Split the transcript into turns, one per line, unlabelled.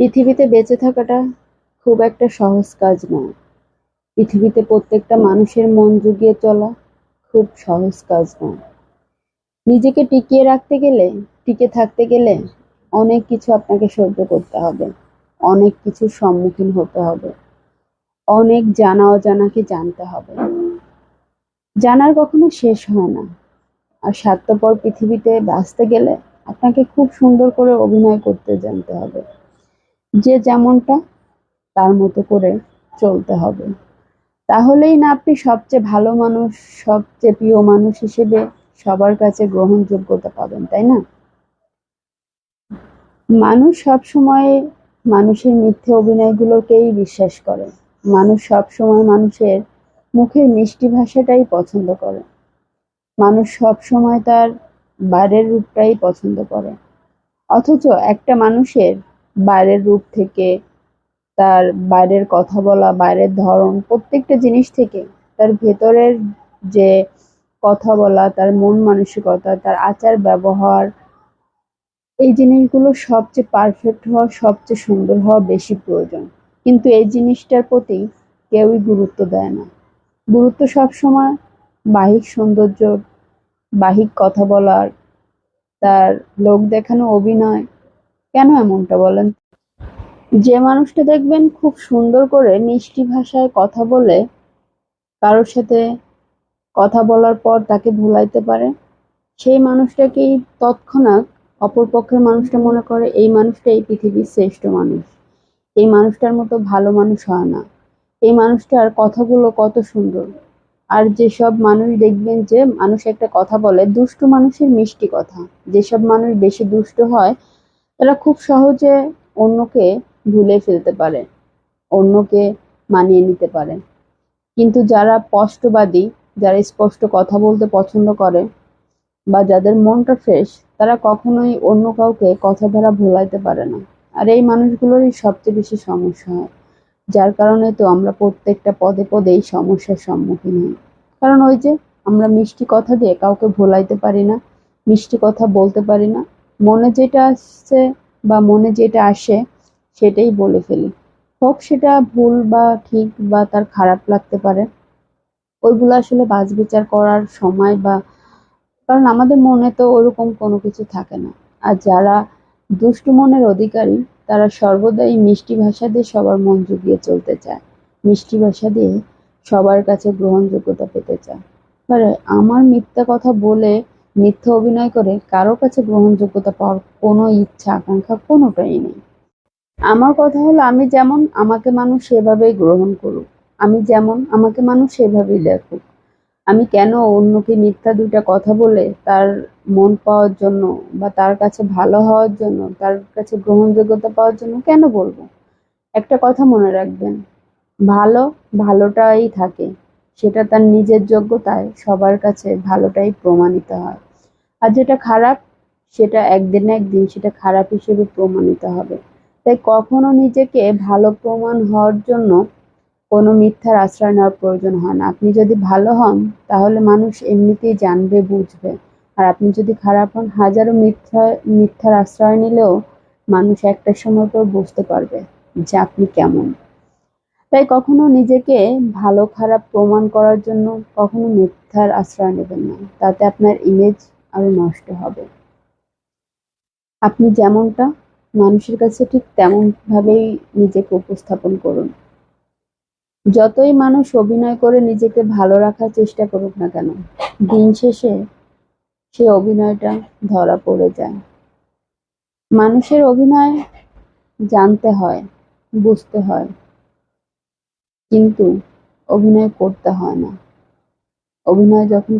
পৃথিবীতে বেঁচে থাকাটা খুব একটা সহজ কাজ নয়। পৃথিবীতে প্রত্যেকটা মানুষের মন জুগিয়ে চলা খুব সহজ কাজ নয়। নিজেকে টিকিয়ে রাখতে গেলে, টিকে থাকতে গেলে অনেক কিছু আপনাকে সহ্য করতে হবে, অনেক কিছুর সম্মুখীন হতে হবে, অনেক জানা অজানাকে জানতে হবে। জানার কখনো শেষ হয় না। আর স্বার্থপর পৃথিবীতে বাঁচতে গেলে আপনাকে খুব সুন্দর করে অভিনয় করতে জানতে হবে। যে যেমনটা, তার মতো করে চলতে হবে। তাহলেই না আপনি সবচেয়ে ভালো মানুষ, সবচেয়ে প্রিয় মানুষ হিসেবে সবার কাছে গ্রহণযোগ্যতা পাবেন, তাই না? মানুষ সব সময় মানুষের মিথ্যে অভিনয়গুলোকেই বিশ্বাস করে। মানুষ সব সময় মানুষের মুখের মিষ্টি ভাষাটাই পছন্দ করে। মানুষ সব সময় তার বাইরের রূপটাই পছন্দ করে। অথচ একটা মানুষের বাইরের রূপ থেকে, তার বাইরের কথা বলা, বাইরের ধরন, প্রত্যেকটা জিনিস থেকে, তার ভেতরের যে কথা বলা, তার মন মানসিকতা, তার আচার ব্যবহার, এই জিনিসগুলো সবচেয়ে পারফেক্ট হওয়া, সবচেয়ে সুন্দর হওয়া বেশি প্রয়োজন। কিন্তু এই জিনিসটার প্রতি কেউই গুরুত্ব দেয় না। গুরুত্ব সব সময় বাহিক সৌন্দর্য, বাহিক কথা বলার, তার লোক দেখানো অভিনয় কেন এমনটা বলেন? যে মানুষটা দেখবেন খুব সুন্দর করে মিষ্টি ভাষায় কথা বলে, কারোর সাথে কথা বলার পর তাকে ভুলাইতে পারে, সেই মানুষটাকেই তৎক্ষণাৎ অপর পক্ষের মানুষটা মনে করে, এই মানুষটা এই পৃথিবীর শ্রেষ্ঠ মানুষ। এই মানুষটার মতো ভালো মানুষ হয় না। এই মানুষটার কথাগুলো কত সুন্দর। আর যেসব মানুষ দেখবেন যে মানুষ একটা কথা বলে, দুষ্টু মানুষের মিষ্টি কথা। যেসব মানুষ বেশি দুষ্ট হয় তারা খুব সহজে অন্যকে ভুলে ফেলতে পারে, অন্যকে মানিয়ে নিতে পারে। কিন্তু যারা স্পষ্টবাদী, যারা স্পষ্ট কথা বলতে পছন্দ করে বা যাদের মনটা ফ্রেশ তারা কখনোই অন্য কাউকে কথা দ্বারা ভোলাইতে পারে না। আর এই মানুষগুলোরই সবচেয়ে বেশি সমস্যা হয়, যার কারণে তো আমরা প্রত্যেকটা পদে পদেই সমস্যার সম্মুখীন হই। কারণ ওই যে আমরা মিষ্টি কথা দিয়ে কাউকে ভোলাইতে পারি না, মিষ্টি কথা বলতে পারি না মনে যেটা আসছে বা মনে যেটা আসে, সেটাই বলে ফেলি। হোক সেটা ভুল বা ঠিক বা তার খারাপ লাগতে পারে। ওইগুলো আসলে বাজ বিচার করার সময় বা, কারণ আমাদের মনে তো ওরকম কোনো কিছু থাকে না। আর যারা দুষ্টু মনের অধিকারী, তারা সর্বদাই মিষ্টি ভাষা দিয়ে সবার মন জুগিয়ে চলতে চায়। মিষ্টি ভাষা দিয়ে সবার কাছে গ্রহণযোগ্যতা পেতে চায়। এবারে আমার মিথ্যা কথা বলে মিথ্যা অভিনয় করে কারও কাছে গ্রহণযোগ্যতা পাওয়ার কোনো ইচ্ছা, আকাঙ্ক্ষা কোনোটাই নেই। আমার কথা হলো, আমি যেমন আমাকে মানুষ সেভাবেই গ্রহণ করুক, আমি যেমন আমাকে মানুষ সেভাবেই দেখুক আমি কেন অন্যকে মিথ্যা দুইটা কথা বলে তার মন পাওয়ার জন্য বা তার কাছে ভালো হওয়ার জন্য, তার কাছে গ্রহণযোগ্যতা পাওয়ার জন্য কেন বলব? একটা কথা মনে রাখবেন, ভালো ভালোটাই থাকে। সেটা তার নিজের যোগ্যতায় সবার কাছে ভালোটাই প্রমাণিত হয়। আর যেটা খারাপ, সেটা একদিন না একদিন সেটা খারাপ হিসেবে প্রমাণিত হবে। তাই কখনো নিজেকে ভালো প্রমাণ হওয়ার জন্য কোনো মিথ্যার আশ্রয় নেওয়ার প্রয়োজন হয় না। আপনি যদি ভালো হন, তাহলে মানুষ এমনিতেই জানবে, বুঝবে। আর আপনি যদি খারাপ হন, হাজারো মিথ্যা, মিথ্যার আশ্রয় নিলেও মানুষ একটা সময় পর বুঝতে পারবে যে আপনি কেমন। তাই কখনো নিজেকে ভালো, খারাপ প্রমাণ করার জন্য কখনো মিথ্যার আশ্রয় নেবেন না। তাতে আপনার ইমেজ আরও নষ্ট হবে। আপনি যেমনটা, মানুষের কাছে ঠিক তেমন ভাবেই নিজেকে উপস্থাপন করুন। যতই মানুষ অভিনয় করে নিজেকে ভালো রাখার চেষ্টা করুক না কেন, দিন শেষে সে অভিনয়টা ধরা পড়ে যায়। মানুষের অভিনয় জানতে হয়, বুঝতে হয়। কিন্তু অভিনয় করতে হয় না। অভিনয় যখন